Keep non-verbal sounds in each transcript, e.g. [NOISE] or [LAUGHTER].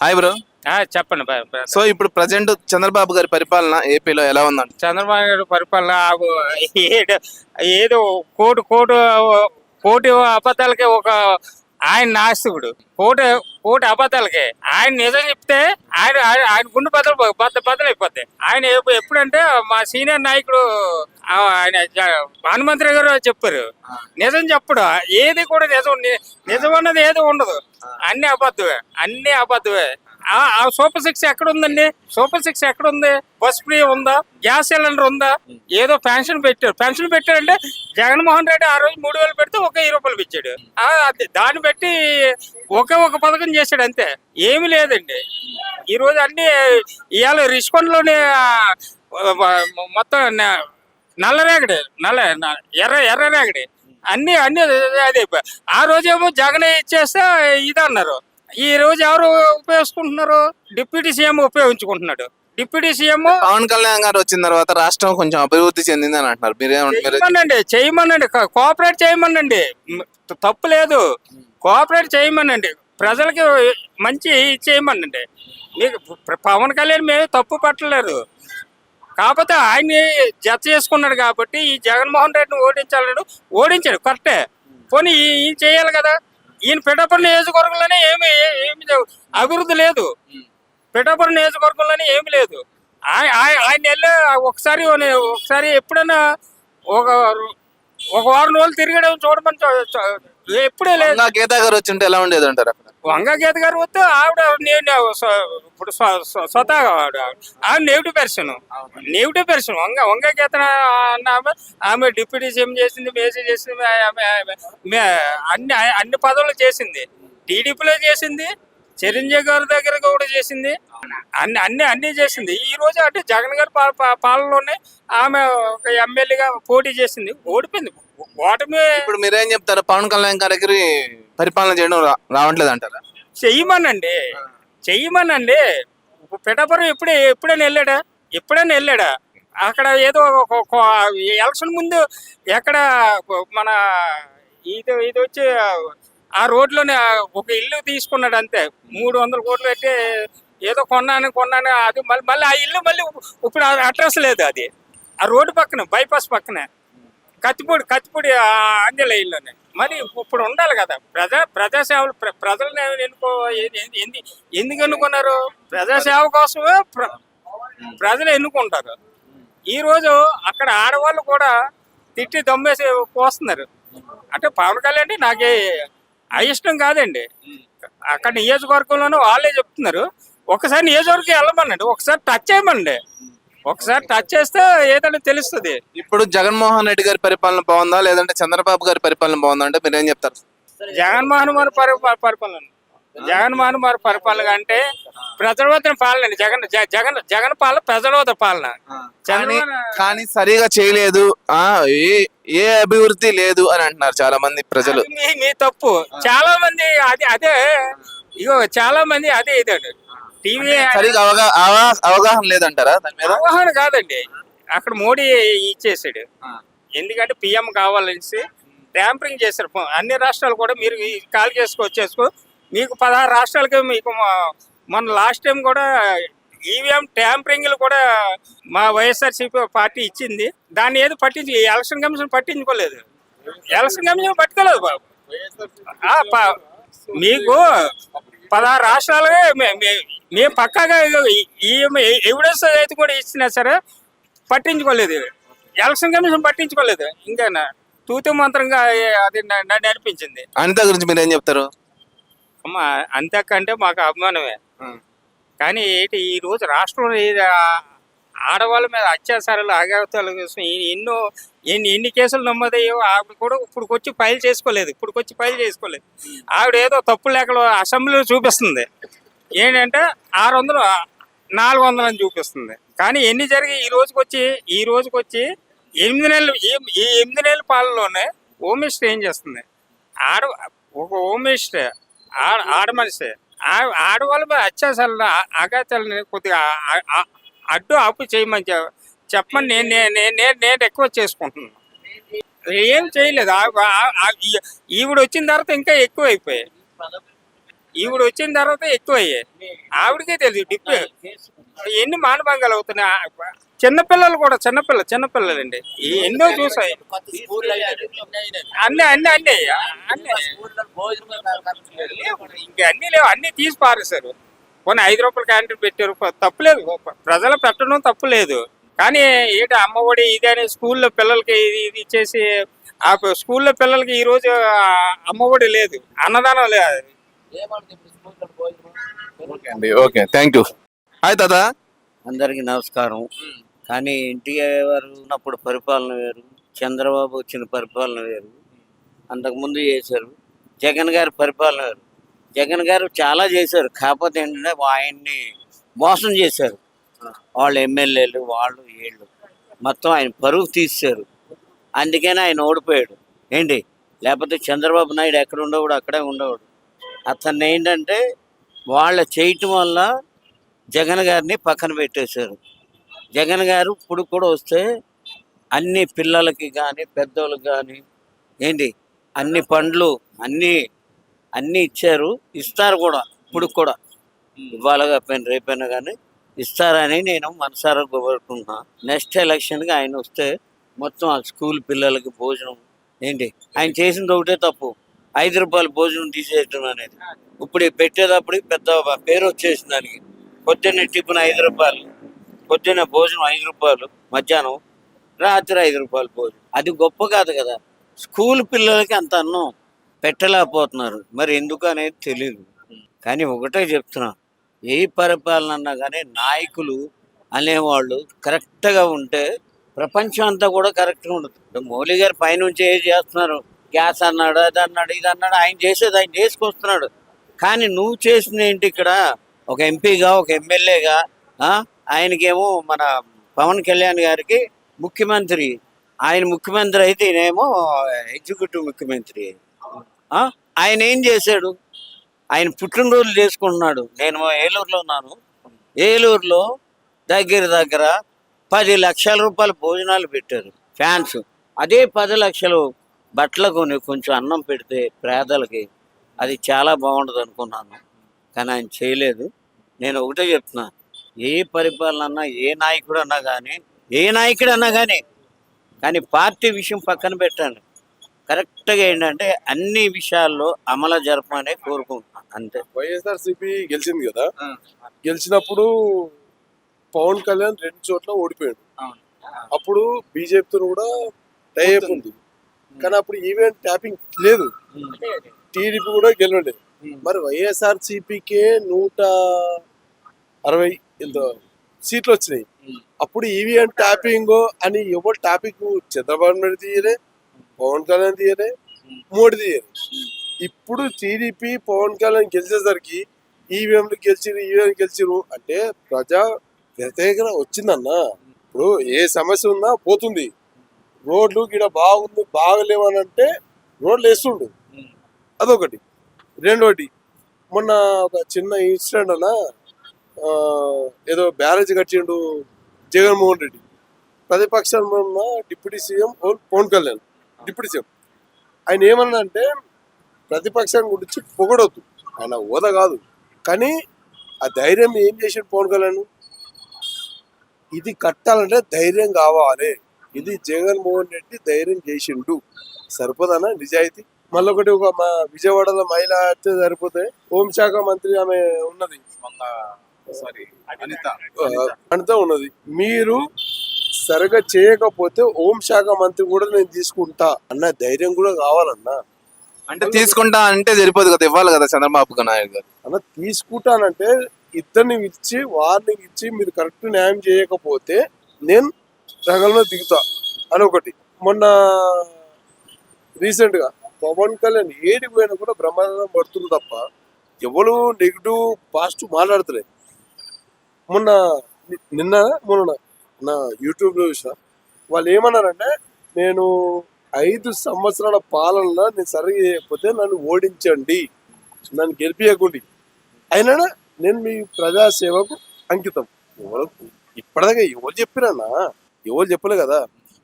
Hi bro ఆ, చెప్పండి so ఇప్పుడు ప్రజెంట్ చంద్రబాబు గారి పరిపాలన ఏపీలో ఎలా ఉందండి? చంద్రబాబు నాయుడు పరిపాలన ఏదో కోటి కోటి కోటి అబద్ధాలకి ఒక ఆయన నాస్తికుడు కోటి కోటి అబద్ధాలకి. ఆయన నిజం చెప్తే ఆయన ఆయన గుండె బద్దలు బద్ద బద్దలు అయిపోతాయి ఆయన ఎప్పు- ఎప్పుడంటే మా సీనియర్ నాయకుడు ఆయన హనుమంతరావు గారు చెప్పారు. నిజం చెప్పడు. ఏది కూడా నిజం అన్నది ఏది ఉండదు. అన్ని అబద్ధమే. అన్ని అబద్ధమే. ఆ ఆ సూపర్ సిక్స్ ఎక్కడ ఉందండి సూపర్ సిక్స్ ఎక్కడ ఉంది బస్ ఫ్రీ ఉందా? గ్యాస్ సిలిండర్ ఉందా? ఏదో పెన్షన్ పెట్టారు. పెన్షన్ పెట్టారంటే జగన్మోహన్ రెడ్డి ఆ రోజు మూడు వేలు పెడితే ఒక వెయ్యి రూపాయలు ఇచ్చాడు. ఆ, అది దాన్ని బట్టి ఒకే ఒక పథకం చేశాడు అంతే. ఏమీ లేదండి. ఈ రోజు అన్ని ఇవాళ రిష్కొండలోనే మొత్తం నల్ల నల్లరేగడి నల్ల ఎర్ర ఎర్ర రేగడి. అన్ని అన్ని అదే ఆ రోజేమో జగన్ ఇచ్చేస్తే ఇదన్నారు. అన్నారు ఈ రోజు ఎవరు ఉపయోగించుకుంటున్నారు డిప్యూటీ సీఎం ఉపయోగించుకుంటున్నాడు. డిప్యూటీ సీఎం పవన్ కళ్యాణ్ గారు వచ్చిన తర్వాత రాష్ట్రం కొంచెం అభివృద్ధి చెందింది అని అంటున్నారు. మీరేమంటారు మీరు చేయమనండి కోఆపరేట్ చేయమనండి. తప్పు లేదు. కోఆపరేట్ చేయమనండి. ప్రజలకి మంచి చేయమనండి. మీకు పవన్ కళ్యాణ్ మేము తప్పు పట్టలేదు. కాకపోతే ఆయన్ని జత చేసుకున్నాడు కాబట్టి ఈ జగన్మోహన్ రెడ్డిని ఓడించాలని ఓడించాడు. కరెక్టే. పోనీ ఈ- చేయాలి కదా. ఈయన పిఠాపురం నియోజకవర్గంలోనే ఏమి ఏమి అభివృద్ధి లేదు. పిఠాపురం నియోజకవర్గంలోనే ఏమి లేదు. ఆయ- ఆయ- ఆయన వెళ్ళే ఒకసారి ఒకసారి ఎప్పుడైనా ఒక ఒక వారం రోజులు తిరిగడం చూడమని ఎప్పుడే లేదు. వంగా గీతా గారు వచ్చి ఉంటే ఎలా ఉండేది అంటారు అక్కడ వంగ గీత గారు వస్తే ఆవిడ నేను ఇప్పుడు స్వ- స్వ- స్వతహాగా ఆవిడ. ఆవిడ negative person negative person Vanga Vanga Geetha అన్న ఆమె ఆమె డిప్యూటీ సీఎం చేసింది మేసీ చేసింది అన్ని అన్ని పదవులు చేసింది. టీడీపీలో చేసింది చిరంజీవి గారి దగ్గర కూడా చేసింది. అన్ని అన్ని అన్ని చేసింది. ఈ రోజు అంటే జగన్ గారి పాలనలోనే ఆమె ఒక ఎమ్మెల్యేగా పోటీ చేసింది. ఓడిపోయింది. ఓటమి ఇప్పుడు మీరేం చెప్తారు? పవన్ కళ్యాణ్ గారికి పరిపాలన చేయడం రా- రావట్లేదు అంటారా చెయ్యమనండి. చెయ్యమనండి. ఇప్పుడు పిఠాపురం ఎప్పుడే ఎప్పుడైనా వెళ్ళాడా? ఎప్పుడైనా వెళ్ళాడా? అక్కడ ఏదో ఒక- ఒక ఎలక్షన్ ముందు ఎక్కడ మన ఇది ఇది వచ్చి ఆ రోడ్లోనే ఒక ఇల్లు తీసుకున్నాడు అంతే. మూడు వందల కోట్లు పెట్టి ఏదో కొన్నాను కొన్నాను అది మళ్ళీ మళ్ళీ ఆ ఇల్లు మళ్ళీ ఇప్పుడు అడ్రస్ లేదు అది. ఆ రోడ్డు పక్కన బైపాస్ పక్కనే. కత్తిపూడి కత్తిపూడి ఆంజనేయుల్లోనే మరి ఇప్పుడు ఉండాలి కదా. ప్రజా ప్రజాసేవలు ప్ర- ప్రజలను ఎన్నుకో ఎందుకు ఎన్నుకున్నారు? ప్రజాసేవ కోసమే ప్రజలు ఎన్నుకుంటారు. ఈ రోజు అక్కడ ఆడవాళ్ళు కూడా తిట్టి దమ్మేసి పోస్తున్నారు. అంటే పవన్ కళ్యాణ్ నాకే అయిష్టం కాదండి. అక్కడ నియోజకవర్గంలోనే వాళ్ళే చెప్తున్నారు. ఒకసారి నియోజకవర్గం వెళ్ళమనండి. ఒకసారి టచ్ చేయమండి ఒకసారి టచ్ చేస్తే ఏదైనా తెలుస్తుంది. ఇప్పుడు జగన్మోహన్ రెడ్డి గారి పరిపాలన బాగుందా? లేదంటే చంద్రబాబు గారి పరిపాలన బాగుందా? అంటే మీరు ఏం చెప్తారు? జగన్మోహన్ గారి పరి- పరి- పరిపాలన. జగన్మోహన్ గారి పరిపాలన అంటే ప్రజలవతన పాలన జగన్ జగన్ జగన్ పాలన ప్రజలవత పాలన. కానీ సరిగా చేయలేదు. ఆ ఏ ఏ అభివృద్ధి లేదు అని అంటున్నారు చాలా మంది ప్రజలు మీ తప్పు. చాలా మంది అది అదే. ఇగో చాలా మంది అదే ఇదండి టీవీ సరిగా అవగాహన లేదంటారా దాని మీద? అవగాహన కాదండి. అక్కడ మోడీ ఇచ్చేసాడు. ఎందుకంటే పిఎం కావాలనేసి ట్యాంపరింగ్ చేశారు. అన్ని రాష్ట్రాలు కూడా మీరు కాల్ చేసుకో వచ్చేసుకో. మీకు పదహారు రాష్ట్రాలకి మీకు మా- మొన్న లాస్ట్ టైం కూడా ఈవీఎం ట్యాంపరింగ్లు కూడా మా వైఎస్ఆర్సీపీ పార్టీ ఇచ్చింది. దాన్ని ఏది పట్టించి ఎలక్షన్ కమిషన్ పట్టించుకోలేదు. ఎలక్షన్ కమిషన్ పట్టుకోలేదు బాబు. మీకు పదహారు రాష్ట్రాలుగా మేము పక్కాగా ఎవిడెన్స్ అయితే కూడా ఇచ్చినా సరే పట్టించుకోలేదు. ఎలక్షన్ కమిషన్ పట్టించుకోలేదు. ఇంకా తూతు మంత్రంగా అది నన్ను అనిపించింది అనిత గురించి మీరు ఏం చెప్తారు? అమ్మ అంతకంటే మాకు అభిమానమే. కానీ ఈ రోజు రాష్ట్రంలో ఆడవాళ్ళ మీద అత్యాచారాలు అగాతాలు కోసం ఎన్నో ఎన్ని ఎన్ని కేసులు నమ్మదయ్యో ఆవిడ కూడా ఇప్పుడుకొచ్చి ఫైల్ చేసుకోలేదు. ఇప్పుడుకొచ్చి ఫైల్ చేసుకోలేదు. ఆవిడ ఏదో తప్పు లేఖలు అసెంబ్లీలో చూపిస్తుంది. ఏంటంటే ఆరు వందలు నాలుగు వందలు అని చూపిస్తుంది. కానీ ఎన్ని జరిగి ఈ రోజుకొచ్చి ఈ రోజుకొచ్చి ఎనిమిది నెలలు ఈ- ఎనిమిది నెలల పాలనలోనే హోమ్ మినిస్టర్ ఏం చేస్తుంది? ఆడ ఒక హోమ్ మినిస్టర్ ఆడ ఆడ మనిషి. ఆడవాళ్ళ మీద అత్యాచారాలు అగాచాలని కొద్దిగా అడ్డు ఆపు చేయమని చె- చెప్పమని నేను నేను నేను- రిక్వెస్ట్ చేసుకుంటున్నాను ఏం చేయలేదు. ఈవిడ వచ్చిన తర్వాత ఇంకా ఎక్కువ అయిపోయాయి ఈవిడ వచ్చిన తర్వాత ఎక్కువ అయ్యాయి ఆవిడకే తెలియదు డిప్ ఎన్ని మానభంగాలు అవుతున్నాయి. చిన్నపిల్లలు కూడా చిన్నపిల్ల చిన్నపిల్లలండి ఎన్నో చూసాయి. అన్ని అన్ని అన్ని. అన్ని. ఇంకా అన్ని లేవు. అన్ని తీసి పారేశారు. కొన్ని ఐదు రూపాయల క్యాంటీన్ పెట్టారు. తప్పులేదు. ప్రజలు పెట్టడం తప్పు లేదు. కానీ ఏంటి అమ్మఒడి ఇది అని స్కూల్లో పిల్లలకి ఇది ఇది ఇచ్చేసి ఆ స్కూల్లో పిల్లలకి ఈ రోజు అమ్మఒడి లేదు. అన్నదానం లేదు ఓకే థ్యాంక్ యూ. హాయ్ తాత. అందరికీ నమస్కారం. కానీ ఎన్టీఆర్ ఉన్నప్పుడు పరిపాలన వేరు. చంద్రబాబు వచ్చిన పరిపాలన వేరు. అంతకుముందు చేశారు. జగన్ గారి పరిపాలన వేరు. జగన్ గారు చాలా చేశారు. కాకపోతే ఏంటంటే ఆయన్ని మోసం చేశారు. వాళ్ళు ఎమ్మెల్యేలు వాళ్ళు వీళ్ళు. మొత్తం ఆయన పరువు తీశారు. అందుకని ఆయన ఓడిపోయాడు. ఏంటి? లేకపోతే చంద్రబాబు నాయుడు ఎక్కడ ఉండేవాడు? అక్కడే ఉండేవాడు. అతన్ని ఏంటంటే వాళ్ళ చేయటం వల్ల జగన్ గారిని పక్కన పెట్టేశారు. జగన్ గారు ఇప్పుడు కూడా వస్తే అన్ని పిల్లలకి కానీ పెద్దోళ్ళకి కానీ ఏంటి? అన్ని పండ్లు అన్నీ అన్ని ఇచ్చారు. ఇస్తారు కూడా ఇప్పుడు కూడా. ఇవాళ కాకపోయినా రేపైనా కానీ ఇస్తారని నేను మనసారా కోరుకుంటున్నా. నెక్స్ట్ ఎలక్షన్కి ఆయన వస్తే మొత్తం ఆ స్కూల్ పిల్లలకి భోజనం ఏంటి? ఆయన చేసింది ఒకటే తప్పు. ఐదు రూపాయలు భోజనం తీసేయటం అనేది. ఇప్పుడు పెట్టేటప్పుడు పెద్ద పేరు వచ్చేసింది దానికి. పొద్దున్నే టిఫిన్ ఐదు రూపాయలు పొద్దున్న భోజనం ఐదు రూపాయలు మధ్యాహ్నం రాత్రి ఐదు రూపాయలు భోజనం. అది గొప్ప కాదు కదా. స్కూల్ పిల్లలకి అంత అన్నం. పెట్టలేకపోతున్నారు. మరి ఎందుకు అనేది తెలియదు కానీ ఒకటే చెప్తున్నా ఏ పరిపాలన అన్నా కానీ నాయకులు అనేవాళ్ళు కరెక్ట్గా ఉంటే ప్రపంచం అంతా కూడా కరెక్ట్గా ఉండదు. మౌలి గారు పైనుంచి ఏం చేస్తున్నారు? గ్యాస్ అన్నాడు అది అన్నాడు ఇది అన్నాడు ఆయన చేసేది ఆయన చేసుకొస్తున్నాడు. కానీ నువ్వు చేసింది ఏంటి ఇక్కడ? ఒక ఎంపీగా ఒక ఎమ్మెల్యేగా ఆయనకేమో మన పవన్ కళ్యాణ్ గారికి ముఖ్యమంత్రి. ఆయన ముఖ్యమంత్రి అయితే ఈయనేమో ఎగ్జిక్యూటివ్ ముఖ్యమంత్రి. ఆయన ఏం చేశాడు? ఆయన పుట్టినరోజులు చేసుకుంటున్నాడు. నేను ఏలూరులో ఉన్నాను. ఏలూరులో దగ్గర దగ్గర పది లక్షల రూపాయల భోజనాలు పెట్టారు ఫ్యాన్స్. అదే పది లక్షలు బట్టలు కొని కొంచెం అన్నం పెడితే పేదలకి అది చాలా బాగుంటుంది అనుకున్నాను. కానీ ఆయన చేయలేదు. నేను ఒకటే చెప్తున్నా ఏ పరిపాలన అన్నా ఏ నాయకుడు అన్నా కానీ ఏ నాయకుడు అన్నా కానీ కానీ పార్టీ విషయం పక్కన పెట్టండి. కరెక్ట్గా ఏంటంటే అన్ని విషయాల్లో అమలు జరపమనే కోరుకుంటున్నాను అంతే. వైఎస్ఆర్ సిపి గెలిచింది కదా. గెలిచినప్పుడు పవన్ కళ్యాణ్ రెండు చోట్ల ఓడిపోయాడు. అవును. అప్పుడు బీజేపీతో కూడా టైప్ ఉంది. కానీ అప్పుడు ఈవెంట్ ట్యాపింగ్ లేదు. టీడీపీ కూడా గెలవలేదు మరి వైఎస్ఆర్ సిపికే నూట అరవై ఎంతో సీట్లు వచ్చినాయి. అప్పుడు ఈవీఎం ట్యాపింగ్ అని ఎవరు టాపిక్ చంద్రబాబు నాయుడు తీయలే పవన్ కళ్యాణ్ తీయలే మోడీ తీయలే. ఇప్పుడు టీడీపీ పవన్ కళ్యాణ్ గెలిచేసరికి ఈవీఎంలు గెలిచిరు ఈవీఎం గెలిచిరు అంటే ప్రజా వ్యతిరేకత వచ్చిందన్న. ఇప్పుడు ఏ సమస్య ఉన్నా పోతుంది. రోడ్లు గిడ బాగుంది బాగలేవని అంటే రోడ్లు వేస్తుండు. అదొకటి. రెండోటి మొన్న ఒక చిన్న ఇన్సిడెంట్ అన్న ఏదో బ్యారేజ్ కట్టిండు జగన్మోహన్ రెడ్డి. ప్రతిపక్షంలో ఉన్న deputy CM Pawan Kalyan. Deputy CM ఆయన ఏమన్నా అంటే ప్రతిపక్షం గురించి పొగడొద్దు. ఆయన హోదా కాదు. కానీ ఆ ధైర్యం ఏం చేసాడు పవన్ కళ్యాణ్? ఇది కట్టాలంటే ధైర్యం కావాలి. ఇది జగన్మోహన్ రెడ్డి ధైర్యం చేసిండు. సరిపోదనా నిజాయితీ? మళ్ళీ ఒకటి ఒక మా విజయవాడలో మహిళ అయితే సరిపోతే హోంశాఖ మంత్రి ఆమె ఉన్నది. సారీ అనిత ఉన్నది. మీరు సరిగా చేయకపోతే హోంశాఖ మంత్రి కూడా నేను తీసుకుంటా. అన్న ధైర్యం కూడా కావాలన్నా. అంటే తీసుకుంటా అంటే సరిపోదు కదా ఇవ్వాలి కదా చంద్రబాబు నాయుడు గారు. అన్న తీసుకుంటానంటే ఇద్దరిని ఇచ్చి వార్నింగ్ ఇచ్చి మీరు కరెక్ట్ న్యాయం చేయకపోతే నేను రంగంలో దిగుతా అని ఒకటి. మొన్న రీసెంట్గా పవన్ కళ్యాణ్ ఏడికి పోయినా కూడా బ్రహ్మాండం పడుతుంది తప్ప ఎవరు నెగిటివ్ పాజిటివ్ మాట్లాడతలేదు. మొన్న నిన్న మొన్న నా యూట్యూబ్లో చూసిన వాళ్ళు ఏమన్నారంటే నేను ఐదు సంవత్సరాల పాలనలో నేను సరిగ్గా చేయకపోతే నన్ను ఓడించండి నన్ను గెలిపియకండి అయినా నేను మీ ప్రజాసేవకు అంకితం. ఎవరు ఇప్పటిదాకా ఎవరు చెప్పిరన్నా ఎవరు చెప్పలే కదా.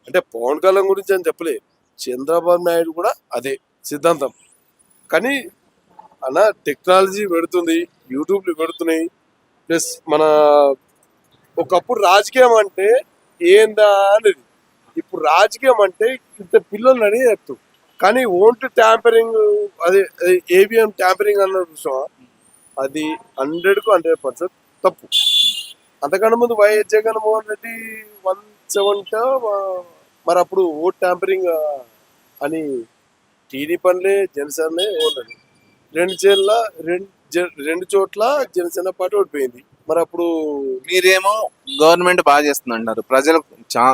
అంటే పవన్ కళ్యాణ్ గురించి అని చెప్పలే. చంద్రబాబు నాయుడు కూడా అదే సిద్ధాంతం. కానీ అన్న టెక్నాలజీ పెడుతుంది యూట్యూబ్లు పెడుతున్నాయి. ప్లస్ మన ఒకప్పుడు రాజకీయం అంటే ఏందా అనేది. ఇప్పుడు రాజకీయం అంటే ఇంత పిల్లల్ని అడిగి చెప్తాం కానీ ఓంట్ ట్యాంపరింగ్ అదే ఏబిఎం ట్యాంపరింగ్ అన్న విషయం అది హండ్రెడ్కు హండ్రెడ్ పర్సెంట్ తప్పు. అంతకన్నా ముందు వైఎస్ జగన్మోహన్ రెడ్డి వన్ సెవెంట్ మరి అప్పుడు ఓట్ ట్యాంపరింగ్ అని టీడీ పనులే జనసేనలే ఓన్లని రెండు చేర్ల రెండు రెండు చోట్ల జనసేన పార్టీ ఓడిపోయింది. మరి అప్పుడు మీరేమో గవర్నమెంట్ బాగా చేస్తుంది అంటున్నారు ప్రజలు చా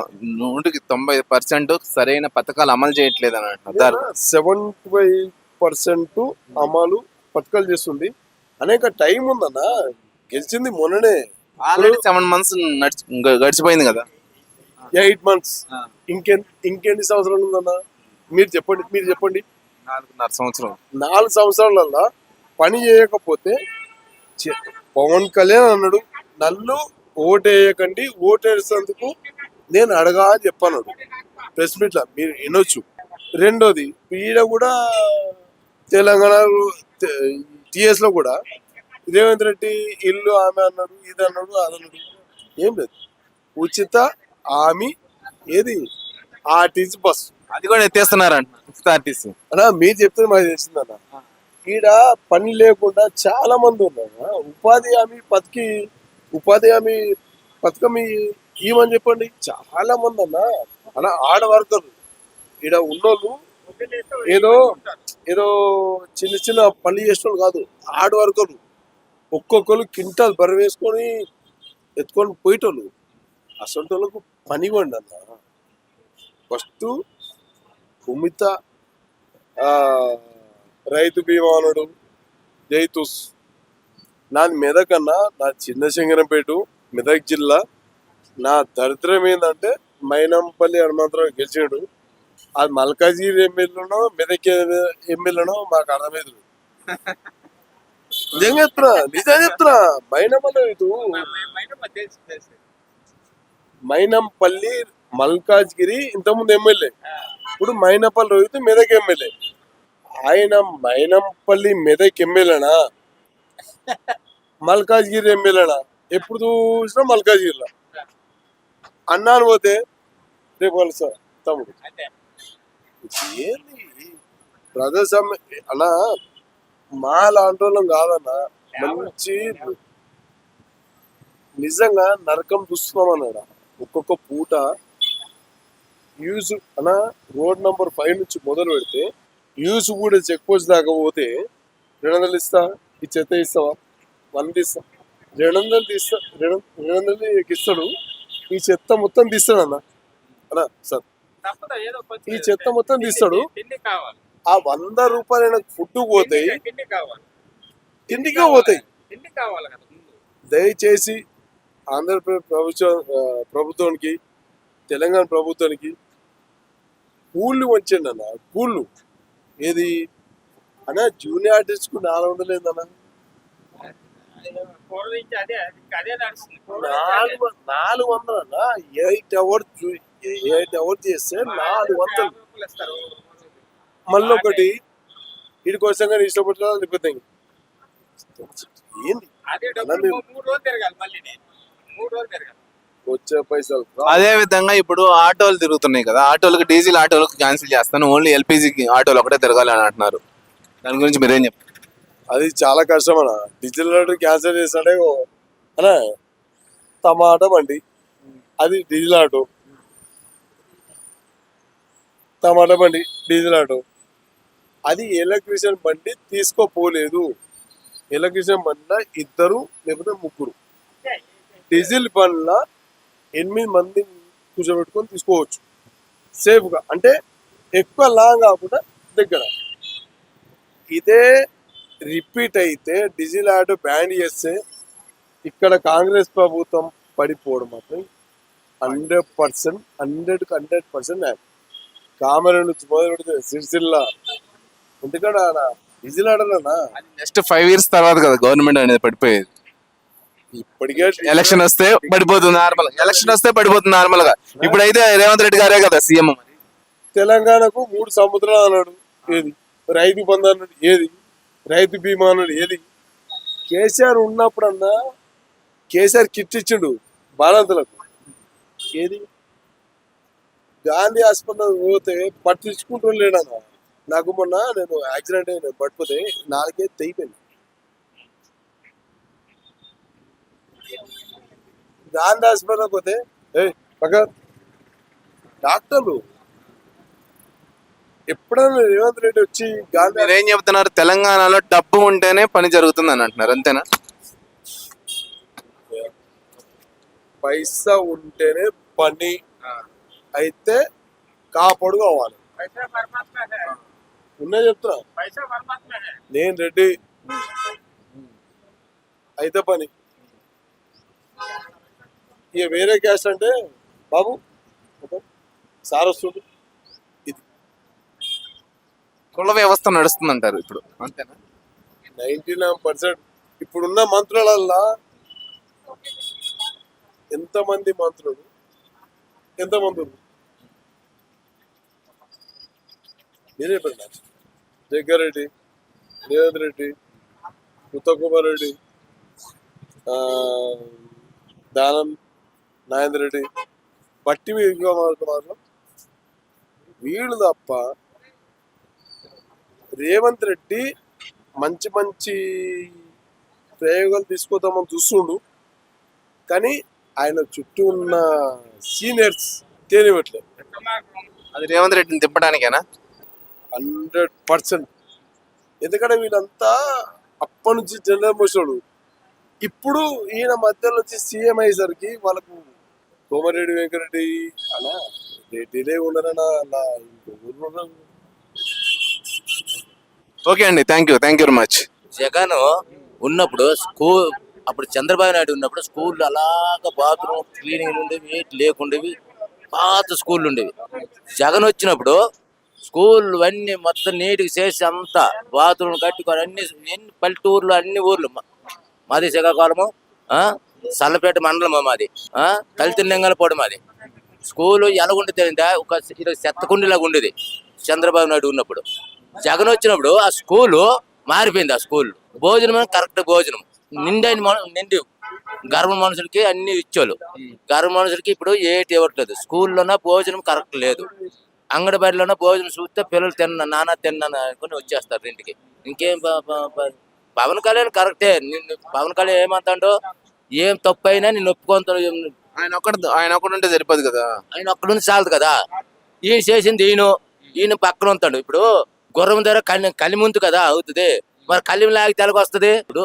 నూటికి తొంభై పర్సెంట్ సరైన పథకాలు అమలు చేయట్లేదు అని అంటున్నారు సెవెంటీ ఫైవ్ పర్సెంట్ అమలు పథకాలు చేస్తుంది. అనేక టైం ఉందన్న. గెలిచింది మొన్ననే. ఆల్రెడీ సెవెన్ మంత్స్ గడిచిపోయింది కదా. Eight months. ఇంకెన్ ఇంకెన్ని సంవత్సరాలు ఉందన్న? మీరు చెప్పండి మీరు చెప్పండి. నాలుగున్నర సంవత్సరం. నాలుగు సంవత్సరాలల్లా పని చేయకపోతే పవన్ కళ్యాణ్ అన్నాడు నన్ను ఓటేయకండి ఓటేసేందుకు నేను అడగా అని చెప్పన్నాడు. ప్రెస్ మీట్లా మీరు వినొచ్చు. రెండోది ఈడ కూడా తెలంగాణ టిఎస్లో కూడా రేవంత్ రెడ్డి ఇల్లు ఆమె అన్నాడు ఇది అన్నాడు అది అన్నాడు. ఏం లేదు. ఉచిత హామీ ఏది? RTC bus. అది కూడా ఎత్తేస్తున్నారంట ఆర్టీసీ. అన్నా మీరు చెప్తే మాకు తెలిసిందన్న. ఈడ పని లేకుండా చాలా మంది ఉన్నారు. ఉపాధి హామీ పథకి ఉపాధి హామీ పథకం ఈ- ఇవ్వమని చెప్పండి. చాలా మంది అన్న అన్న ఆడ ఈడ ఉన్నోళ్ళు ఏదో ఏదో చిన్న చిన్న పని చేసిన కాదు ఆడ వర్కర్లు. ఒక్కొక్కరు క్వింటాల్ బర్ర వేసుకొని ఎత్తుకొని పోయేటోళ్ళు. అసలు వాళ్ళకు పని ఇవ్వండి అన్న. ఫస్ట్ భూమిత ఆ, రైతు బీమా అనడు జైతుస్ నాది మెదక్ అన్న నా చిన్న శంకరంపేట మెదక్ జిల్లా. నా దరిద్రం ఏంటంటే మైనంపల్లి హనుమంతరావు గెలిచాడు అది మల్కాజిగిరి ఎమ్మెల్యేనో మెదక్ ఎమ్మెల్యేనో మాకు అర్థమైంది నిజంగా చెప్తున్నా నిజంగా చెప్తున్నా మైనంపల్లి మైనంపల్లి మల్కాజ్గిరి ఇంతకుముందు ఎమ్మెల్యే. ఇప్పుడు మైనపల్లి రోహిత్ మెదక్ ఎమ్మెల్యే. ఆయన మైనంపల్లి మెదక్ ఎమ్మెల్యేనా? [LAUGHS] మల్కాజ్గిరి ఎమ్మెల్యేనా? ఎప్పుడు చూసినా మల్కాజ్గిరిలో. అన్నాను పోతే రేపు కలుస్తా తమ్ముడు. ఏంది? ప్రజాస్వామ్య అన్నా మా లాంటి వాళ్ళం కాదన్నా మంచి నిజంగా నరకం చూస్తున్నాం అన్నాడు ఒక్కొక్క పూట యూస్ అన్న రోడ్ నంబర్ ఫైవ్ నుంచి మొదలు పెడితే యూస్ కూడా చెక్ పోస్ట్ దాకా పోతే రెండు వందలు ఇస్తా ఈ చెత్త ఇస్తావా? వంద ఇస్తా. రెండు వందలు తీస్తా రెండు రెండు వందలు ఇస్తాడు. ఈ చెత్త మొత్తం తీస్తాడు అన్న. అన్న సార్. ఈ చెత్త మొత్తం తీస్తాడు. ఆ వంద రూపాయలు ఫుడ్ పోతాయి తిండికే పోతాయి దయచేసి ఆంధ్రప్రదేశ్ ప్రభుత్వం ప్రభుత్వానికి తెలంగాణ ప్రభుత్వానికి కూళ్ళు వంచండి అన్న. కూళ్ళు. ఏది? అన్న జూనియర్ ఆర్టిస్ట్కు నాలుగు వందలు ఏందన్న. నాలుగు నాలుగు వందలు అన్న ఎయిట్ అవర్ ఎయిట్ అవర్ చేస్తే నాలుగు వందలు. మళ్ళీ ఒకటి వీడి కోసం కానీ ఇష్టపడుతున్నా లేకపోతే ఏంది? మూడు రోజులు తిరగాలి మళ్ళీ. మూడు రోజులు తిరగాలి. వచ్చే పైసలు అదే విధంగా ఇప్పుడు ఆటోలు తిరుగుతున్నాయి కదా ఆటోలకు డీజిల్ ఆటోలకు క్యాన్సిల్ చేస్తాను ఓన్లీ ఎల్పిజి ఆటోలు ఒకటే తిరగాలి అని అంటున్నారు. దాని గురించి మీరేం చెప్తారు అది చాలా కష్టం అన్న. డిజిటల్ ఆర్డర్ క్యాన్సిల్ చేస్తాడే ఓ అన్న టమాటా బండి. అది డీజిల్ ఆటో. టమాటా బండి డీజిల్ ఆటో. అది ఎలక్ట్రీషియన్ బండి తీసుకోపోలేదు. ఎలక్ట్రీషియన్ బండిలో ఇద్దరు లేకపోతే ముగ్గురు. డీజిల్ బండ్ల ఎనిమిది మంది కూర్చోబెట్టుకొని తీసుకోవచ్చు. సేఫ్గా అంటే ఎక్కువ లాంగ్ కాకుండా దగ్గర. ఇదే రిపీట్ అయితే డిజిల్ యాడ్ బ్యాన్ చేస్తే ఇక్కడ కాంగ్రెస్ ప్రభుత్వం పడిపోవడం మాత్రం hundred percent hundred hundred percent common నుంచి మొదలు పెడితే సిరిసిల్ల ఎందుకంటే డిజిల్ డీజిల్ ఆడలేనా నెక్స్ట్ ఫైవ్ ఇయర్స్ తర్వాత కదా గవర్నమెంట్ అనేది పడిపోయేది. ఇప్పటికే ఎలక్షన్ వస్తే పడిపోతుంది నార్మల్ ఎలక్షన్ వస్తే పడిపోతుంది నార్మల్గా. ఇప్పుడైతే రేవంత్ రెడ్డి గారే కదా సీఎం తెలంగాణకు మూడు సముద్రాలు అన్నాడు. ఏది? రైతు బంధు అన్నాడు. ఏది? రైతు బీమాను ఏది? కేసీఆర్ ఉన్నప్పుడన్నా కేసీఆర్ కిట్ ఇచ్చిండు బాలంతులకు. ఏది? గాంధీ హాస్పిటల్ పోతే పట్టించుకుంటూ లేడన్న. నాకు మొన్న నేను యాక్సిడెంట్ అయిన పడిపోతే నాలుగే తెగిపోయింది. గాంధాస్పదకు పోతే ఏ డాక్టర్లు. ఎప్పుడైనా రేవంత్ రెడ్డి వచ్చి గాంధీ ఏం చెప్తున్నారు? తెలంగాణలో డబ్బు ఉంటేనే పని జరుగుతుంది అని అంటున్నారు అంతేనా? పైసా ఉంటేనే పని. అయితే కాపాడుకోవాలి ఉన్నాయి చెప్తున్నా? నేను రెడ్డి. అయితే పని. ఇక వేరే క్యాస్ట్ అంటే బాబు సార్ వస్తుంది. ఇది. కుల వ్యవస్థ నడుస్తుంది అంటారు ఇప్పుడు అంతేనా? Ninety nine percent. ఇప్పుడున్న మంత్రులల్లా ఎంతమంది మంత్రులు? ఎంతమంది? ఉన్నారు? మీరే చెప్పండి. జగ్గారెడ్డి రేవంత్ రెడ్డి ఉత్తమ్ కుమార్ రెడ్డి దానం నాగేంద్ర రెడ్డి బట్టి మాత్రం వీళ్ళు తప్ప రేవంత్ రెడ్డి మంచి మంచి ప్రయోగాలు తీసుకొద్దామని చూస్తుండు. కానీ ఆయన చుట్టూ ఉన్న సీనియర్స్ తేనివ్వట్లేదు అది రేవంత్ రెడ్డిని తిప్పడానికేనా? Hundred percent. ఎందుకంటే వీళ్ళంతా అప్పటి నుంచి జనరల్ మోసోడు ఇప్పుడు ఈయన మధ్యలో వచ్చి సీఎం అయ్యేసరికి వాళ్ళకు కోమరెడ్డి వెంకరెడ్డి అలా డిలే ఉండరనా అలా ఇంకొకరు ఉండరు. ఓకే అండి thank you thank you very much Jagan ఉన్నప్పుడు స్కూల్ అప్పుడు చంద్రబాబు నాయుడు ఉన్నప్పుడు స్కూల్ అలాగ బాత్రూమ్ క్లీనింగ్ ఉండేవి ఏటి లేకుండేవి పాత స్కూళ్ళు ఉండేవి. జగన్ వచ్చినప్పుడు స్కూల్ అన్ని మొత్తం నీటికి చేసి అంతా బాత్రూమ్ కట్టుకొని అన్ని ఎన్ని పల్లెటూర్లు అన్ని ఊర్లు మా- మాది శ్రీకాకుళము ఆ, సల్లపేట మండలం మాది ఆ, మాది. స్కూల్ ఎలాగుంటే తెలియదా? ఒక చెత్తకుండిలాగా ఉండేది. చంద్రబాబు నాయుడు ఉన్నప్పుడు. జగన్ వచ్చినప్పుడు ఆ స్కూలు మారిపోయింది ఆ స్కూల్. భోజనం కరెక్ట్ భోజనం. నిండైన నిండి గర్భ మనుషులకి అన్ని ఇచ్చారు గర్భ మనుషులకి ఇప్పుడు ఏటి ఇవ్వట్లేదు. స్కూల్లోన భోజనం కరెక్ట్ లేదు. అంగడి భోజనం చూస్తే పిల్లలు తిన్న నాన్న తిన్నాను అనుకుని వచ్చేస్తారు ఇంటికి. ఇంకేం పవన్ కళ్యాణ్ కరెక్టే. పవన్ కళ్యాణ్ ఏమంటాడో? ఏం తప్పు అయినా నేను ఒప్పుకుంటాను ఆయన ఒక్కడు ఆయన ఒక్కడు ఉంటే సరిపోదు కదా? ఆయన ఒక్కడ నుంచి చాలదు కదా? ఈయన చేసింది ఈయన ఈయన పక్కన ఉంటాడు. ఇప్పుడు గుర్రం ధర కలి కలిముందు కదా అవుతుంది. మరి కలిమి లాగితే ఎలాగ వస్తుంది? ఇప్పుడు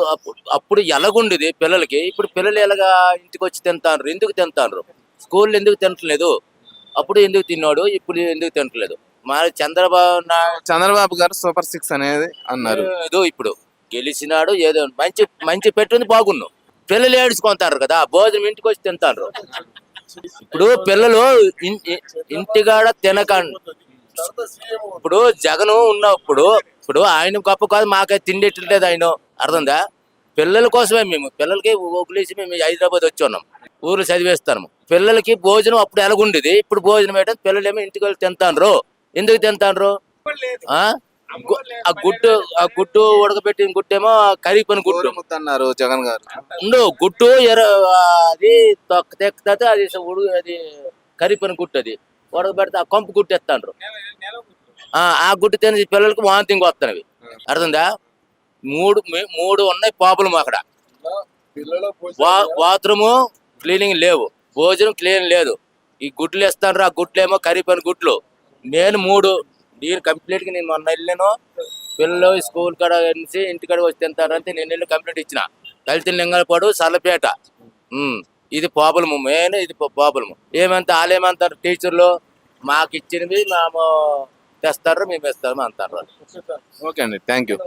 అప్పుడు ఎలాగుండేది పిల్లలకి? ఇప్పుడు పిల్లలు ఎలాగా ఇంటికి వచ్చి తింటారు ఎందుకు తింటారు స్కూల్ ఎందుకు తినట్లేదు అప్పుడు ఎందుకు తిన్నాడు? ఇప్పుడు ఎందుకు తినట్లేదు మరి చంద్రబాబు చంద్రబాబు గారు సూపర్ సిక్స్ అనేది అన్నారు. ఏదో ఇప్పుడు గెలిచినాడు ఏదో మంచి మంచి పెట్టుంది బాగున్నావు పిల్లలు ఏడుచుకుంటారు కదా భోజనం ఇంటికి వచ్చి తింటారు. ఇప్పుడు పిల్లలు ఇంటికాడ తినకండి. ఇప్పుడు జగన్ ఉన్నప్పుడు ఇప్పుడు ఆయన గొప్ప కాదు మాకే తిండి ఎట్టలేదు ఆయన. అర్థందా? పిల్లల కోసమే మేము పిల్లలకి వదిలేసి మేము హైదరాబాద్ వచ్చి ఉన్నాం. ఊర్లో చదివేస్తాము పిల్లలకి భోజనం అప్పుడు ఎలాగుండేది? ఇప్పుడు భోజనం ఏంటంటే పిల్లలు ఏమో ఇంటికి వెళ్ళి తింటాండ్రు ఎందుకు తింటాండ్రు ఆ గుడ్డు ఆ గుడ్డు ఉడకబెట్టిన గుట్టేమో కర్రీ పని గుడ్డు అన్నారు జగన్ గారు. ఉండు గుట్టు ఎర్ర అది తొక్క తెక్కితే అది ఉడు అది కర్రీ పని గుట్టు అది. ఉడకబెడితే ఆ కొంపు గుట్టు ఎత్తాండ్రు. ఆ గుడ్డు తిని పిల్లలకి వాంతింగ్ వస్తున్నవి అర్థందా? మూడు మూడు ఉన్నాయి పాపులు అక్కడ. బాత్రూము క్లీనింగ్ లేవు. భోజనం క్లీన్ లేదు. ఈ గుడ్లు ఇస్తాను ఆ గుడ్లు ఏమో కర్రీ పని గుడ్లు. నేను మూడు నేను కంప్లీట్గా నేను మొన్న వెళ్ళాను. పిల్లలు స్కూల్ కాడ నుంచి ఇంటికాడ వచ్చి తింటారంటే నేను వెళ్ళి కంప్లీట్ ఇచ్చిన. దళిత లింగలపాడు సల్లపేట ఇది ప్రాబ్లము మెయిన్ ఇది ప్రాబ్లము ఏమంతా వాళ్ళేమంటారు టీచర్లు. మాకు ఇచ్చినవి మేము తెస్తారు మేము ఇస్తాము అంటారు ఓకే అండి. Thank you